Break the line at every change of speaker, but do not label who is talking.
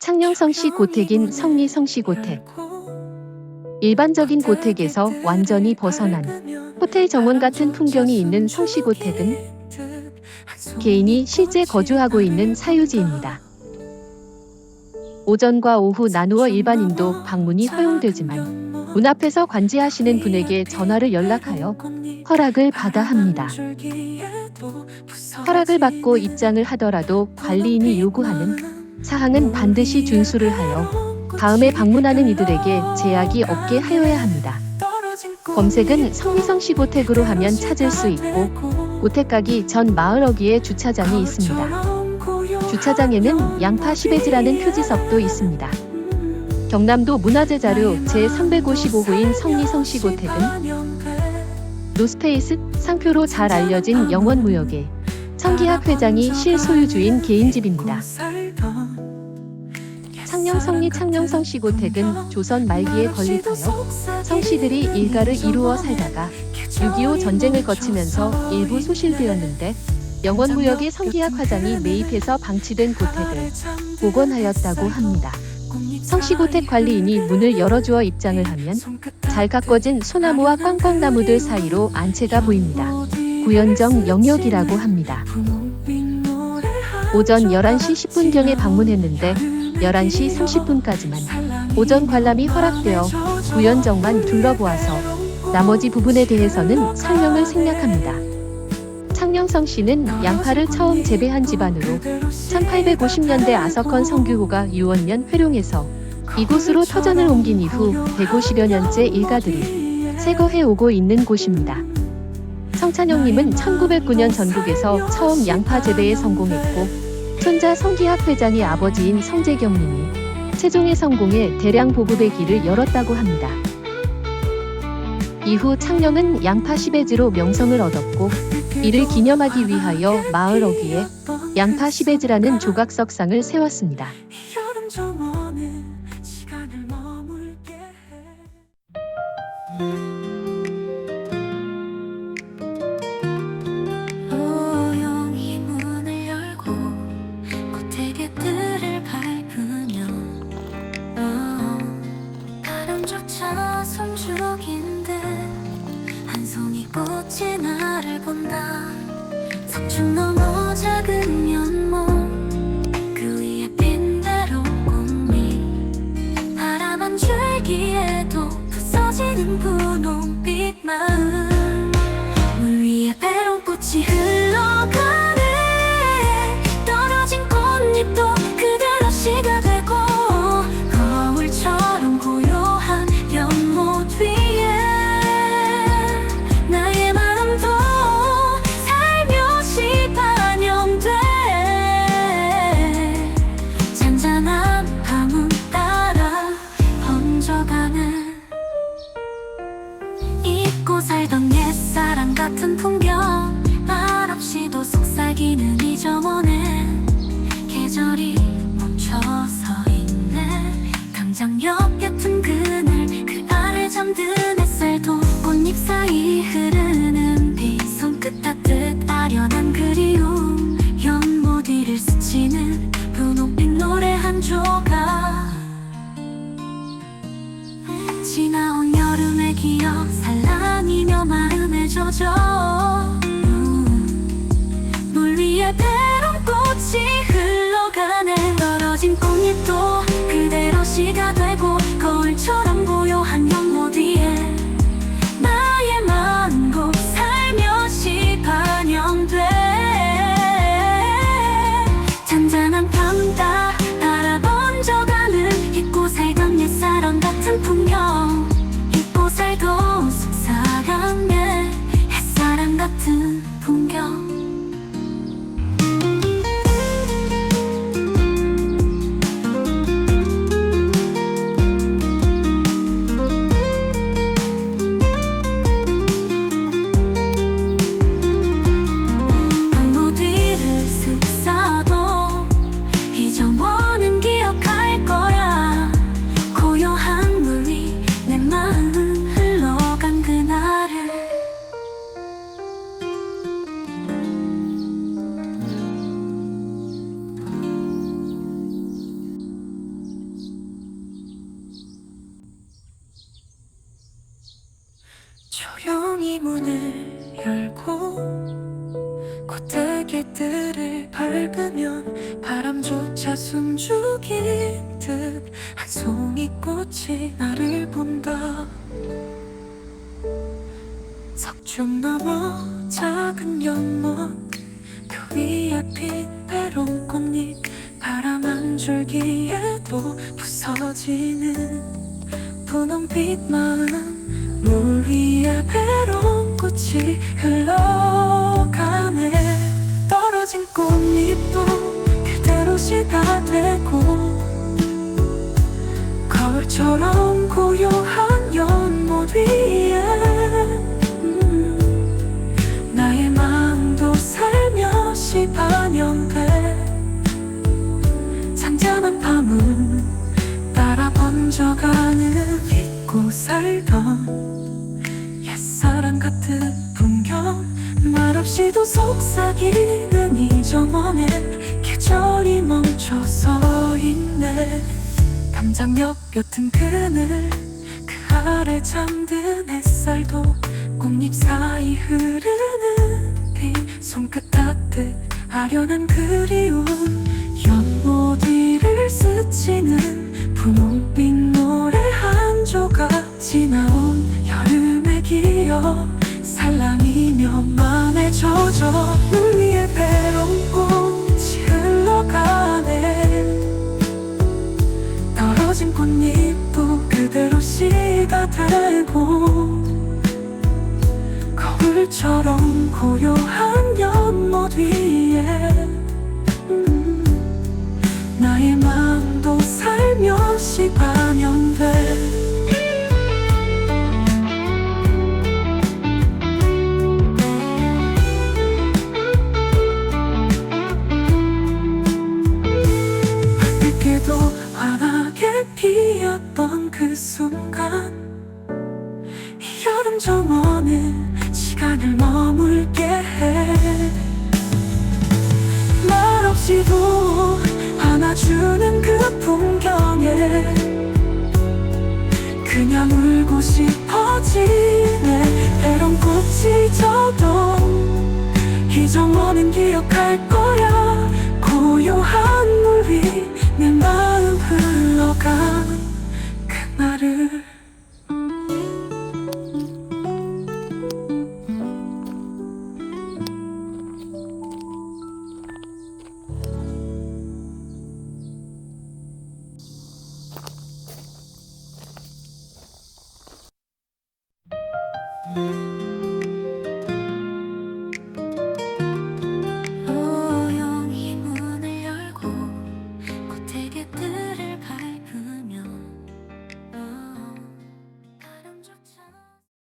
창녕성씨 고택인 성리성씨 고택. 일반적인 고택에서 완전히 벗어난 호텔 정원 같은 풍경이 있는 성씨 고택은 개인이 실제 거주하고 있는 사유지입니다. 오전과 오후 나누어 일반인도 방문이 허용되지만 문 앞에서 관제하시는 분에게 전화를 연락하여 허락을 받아 합니다. 허락을 받고 입장을 하더라도 관리인이 요구하는 사항은 반드시 준수를 하여 다음에 방문하는 이들에게 제약이 없게 하여야 합니다. 검색은 성미성시 고택으로 하면 찾을 수 있고 고택 가기 전 마을 어귀에 주차장이 있습니다. 주차장에는 양파 10배지라는 표지석도 있습니다. 경남도 문화재 자료 제355호인 성리성시 고택은 노스페이스 상표로 잘 알려진 영원무역의 청기학 회장이 실소유주인 개인집입니다. 창녕성리 창녕성 시 고택은 조선 말기에 건립하여 성씨들이 일가를 이루어 살다가 6.25 전쟁을 거치면서 일부 소실되었는데 영원무역의 성기학 화장이 매입해서 방치된 고택을 복원하였다고 합니다. 성시고택 관리인이 문을 열어주어 입장을 하면 잘 가꿔진 소나무와 꽝꽝나무들 사이로 안채가 보입니다. 구연정 영역이라고 합니다. 오전 11시 10분경에 방문했는데 11시 30분까지만 오전 관람이 허락되어 구연정만 둘러보아서 나머지 부분에 대해서는 설명을 생략합니다. 창녕성 씨는 양파를 처음 재배한 집안으로 1850년대 아석헌 성규호가 유원년 회룡에서 이곳으로 터전을 옮긴 이후 150여 년째 일가들이 새거해 오고 있는 곳입니다. 성찬영님은 1909년 전국에서 처음 양파 재배에 성공했고 손자 성기학 회장의 아버지인 성재경님이 최종의 성공에 대량 보급의 길을 열었다고 합니다. 이후 창녕은 양파 10배지로 명성을 얻었고 이를 기념하기 위하여 마을 어귀에 양파 10배지라는 조각석상을 세웠습니다.
본다. 석춘 넘어 작은 연못 그 위에 빈 대로 꽃잎 바람 한 줄기에도 부서지는 분홍빛 마음. 물 위에 배롱꽃이 흘러 조차 숨죽인 듯 한 송이 꽃이 나를 본다. 석중 너머 작은 연못 그 위에 핀 배롱 꽃잎 바람 한 줄기에도 부서지는 분홍빛 마음 물 위에 배롱 꽃이 흘러가네. 떨어진 꽃잎도 그대로 시가 되고 거울처럼 고요한 연못 위에 음, 나의 마음도 살며시 반영돼 잔잔한 밤은 따라 번져가는 잊고 살던 옛사랑 같은 풍경 말없이도 속삭이는 이정원에 계절이 멈춰 서 있네. 담장역 옅은 그늘 그 아래 잠든 햇살도 꽃잎 사이 흐르는 비 손끝 닿듯 아련한 그리움. 연못 위를 스치는 분홍빛 노래 한 조각 지나온 여름의 기억. 살랑이며 맘에 젖어 물 위에 배롱꽃이 흘러 가네 떨어진 꽃잎 순간 이 여름 정원에 시간을 머물게 해. 말없이도 안아주는 그 풍경에 그냥 울고 싶어지네 때론 꽃이 져도 이 정원은 기억할 거야. 고요한 물 위 내 마음 흘러간
음